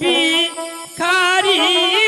গিয়েছিলাম